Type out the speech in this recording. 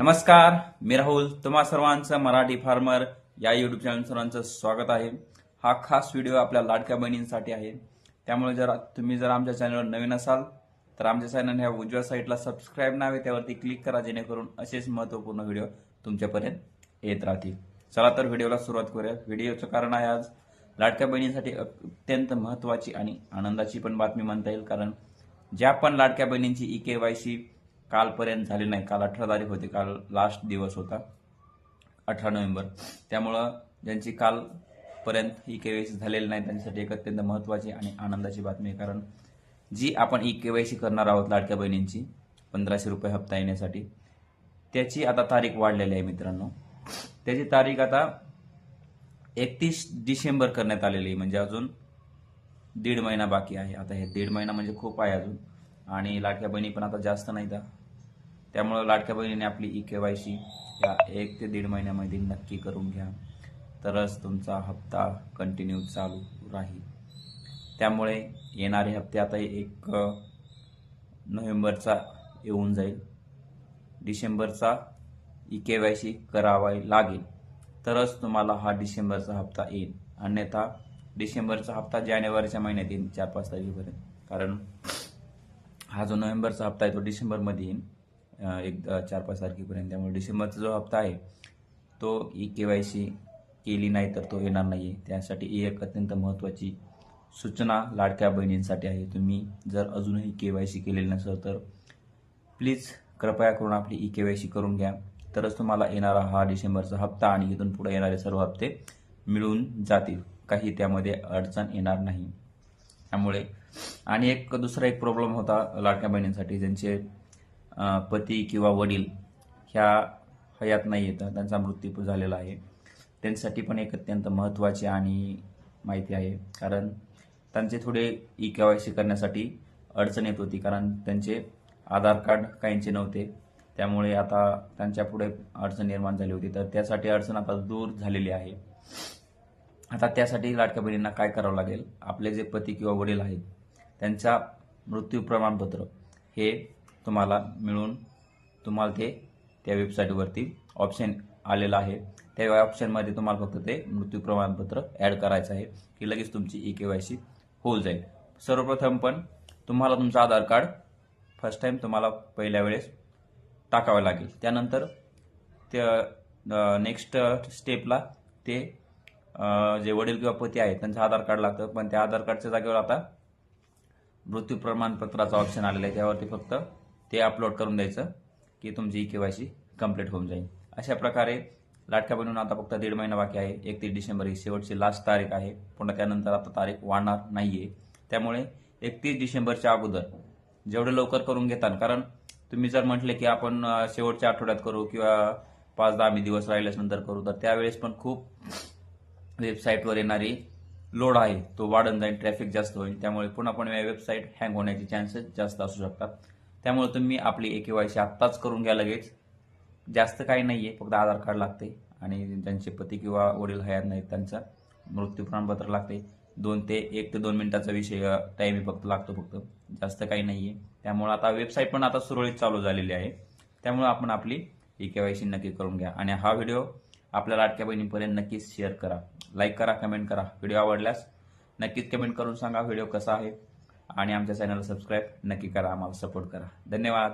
नमस्कार मी राहुल. तुम्हा सर्वांचं मराठी फार्मर या युट्यूब चॅनल सर्वांचं स्वागत आहे. हा खास व्हिडिओ आपल्या लाडक्या बहिणींसाठी आहे. त्यामुळे जर तुम्ही जर आमच्या चॅनलवर नवीन असाल तर आमच्या चॅनल ह्या उजव्या साईडला सबस्क्राईब नावे त्यावरती क्लिक करा जेणेकरून असेच महत्त्वपूर्ण व्हिडिओ तुमच्यापर्यंत येत राहतील. चला तर व्हिडिओला सुरुवात करूया व्हिडिओचं कारण आहे आज लाडक्या बहिणींसाठी अत्यंत महत्त्वाची आणि आनंदाची पण बातमी म्हणता येईल. कारण ज्या पण लाडक्या बहिणींची ई के वाय सी कालपर्यंत झाले नाही. काल अठरा तारीख होती. काल लास्ट दिवस होता. अठरा नोव्हेंबर. त्यामुळं ज्यांची कालपर्यंत ई के वाय सी झालेली नाही त्यांच्यासाठी एक अत्यंत महत्त्वाची आणि आनंदाची बातमी आहे. कारण जी आपण ई के वाय सी करणार आहोत लाडक्या बहिणींची पंधराशे रुपये हप्ता येण्यासाठी त्याची आता तारीख वाढलेली आहे मित्रांनो. त्याची तारीख आता एकतीस डिसेंबर करण्यात आलेली आहे. म्हणजे अजून दीड महिना बाकी आहे. आता हे दीड महिना म्हणजे खूप आहे अजून. आणि लाडक्या बहिणी पण आता जास्त नाही तर त्यामुळं लाडक्या बहिणीने आपली ई के वाय सी या एक ते दीड महिन्यामध्ये नक्की करून घ्या. तरच तुमचा हप्ता कंटिन्यू चालू राहील. त्यामुळे येणारे हप्ते आता एक नोव्हेंबरचा येऊन जाईल. डिसेंबरचा ई के वाय सी करावा लागेल. तरच तुम्हाला हा डिसेंबरचा हप्ता येईल. अन्यथा डिसेंबरचा हप्ता जानेवारीच्या महिन्यात येईल चार पाच तारखेपर्यंत. कारण हा जो नोव्हेंबरचा हप्ता आहे तो डिसेंबरमध्ये येईल. एक चार पाच तारखेपर्यंत. त्यामुळे डिसेंबरचा जो हप्ता आहे तो ई के वाय सी केली नाही तर तो येणार नाही आहे त्यासाठी ही एक अत्यंत महत्त्वाची सूचना लाडक्या बहिणींसाठी आहे. तुम्ही जर अजूनही के वाय सी केलेली नसेल तर प्लीज कृपया करून आपली ई के वाय सी करून घ्या. तरच तुम्हाला येणारा हा डिसेंबरचा हप्ता आणि इथून पुढे येणारे सर्व हप्ते मिळून जातील. काही त्यामध्ये अडचण येणार नाही. त्यामुळे आणि एक दुसरा एक प्रॉब्लेम होता लाडक्या बहिणींसाठी ज्यांचे पती किंवा वडील ह्या हयात नाही येतं. त्यांचा मृत्यू झालेला आहे. त्यांच्यासाठी पण एक अत्यंत महत्त्वाची आणि माहिती आहे. कारण त्यांचे थोडे ई के वाय सी करण्यासाठी अडचण येत होती. कारण त्यांचे आधार कार्ड काहींचे नव्हते. त्यामुळे आता त्यांच्या पुढे अडचण निर्माण झाली होती. तर त्यासाठी अडचण आता दूर झालेली आहे. आता त्यासाठी लाडक्या बहिणींना काय करावं लागेल? आपले जे पती किंवा वडील आहेत त्यांचा मृत्यू प्रमाणपत्र हे तुम्हाला मिळून तुम्हाला ते त्या वेबसाईटवरती ऑप्शन आलेलं आहे. त्या ऑप्शनमध्ये तुम्हाला फक्त ते मृत्यू प्रमाणपत्र ॲड करायचं आहे की लगेच तुमची ई के वाय सी होऊन जाईल. सर्वप्रथम पण तुम्हाला तुमचं आधार कार्ड फर्स्ट टाईम तुम्हाला पहिल्या वेळेस टाकावं लागेल. त्यानंतर त्या नेक्स्ट स्टेपला ते जे वडील किंवा पती आहेत त्यांचं आधार कार्ड लागतं. पण त्या आधार कार्डच्या जागेवर आता मृत्यू प्रमाणपत्राचा ऑप्शन आलेला आहे. त्यावरती फक्त ते अपलोड करून द्यायचं की तुमची e K Y C complete होऊन जाईल. अशा प्रकारे लाटक्या बनवून आता फक्त दीड महिना बाकी आहे. एकतीस डिसेंबर ही शेवटची लास्ट तारीख आहे. पुन्हा त्यानंतर आता तारीख वाढणार नाही आहे त्यामुळे एकतीस डिसेंबरच्या अगोदर जेवढं लवकर करून घेतान कारण तुम्ही जर म्हटले की आपण शेवटच्या आठवड्यात करू किंवा पाच दहा मी दिवस राहिल्यास नंतर करू तर त्यावेळेस पण खूप वेबसाईटवर येणारी लोड आहे. तो वाढून जाईल ट्रॅफिक जास्त होईल. त्यामुळे पुन्हा पण वेबसाईट हँग होण्याचे चान्सेस जास्त असू शकतात. त्यामुळे तुम्ही आपली ए के वाय सी आत्ताच करून घ्या लगेच. जास्त काही नाही आहे फक्त आधार कार्ड लागते आणि ज्यांचे पती किंवा वडील हयात नाहीत त्यांचा मृत्यू प्रमाणपत्र लागते. दोन ते एक ते दोन मिनिटाचा विषय टाईम फक्त लागतो फक्त. जास्त काही नाही आहे त्यामुळे आता वेबसाईट पण आता सुरळीत चालू झालेली आहे. त्यामुळे आपण आपली ई के वाय सी नक्की करून घ्या. आणि हा व्हिडिओ आपल्या लाडक्या बहिणीपर्यंत नक्कीच शेअर करा. लाईक करा कमेंट करा. व्हिडिओ आवडल्यास नक्कीच कमेंट करून सांगा. व्हिडिओ कसा आहे? आणि आमच्या चॅनलला सबस्क्राईब नक्की करा आम्हाला सपोर्ट करा. धन्यवाद.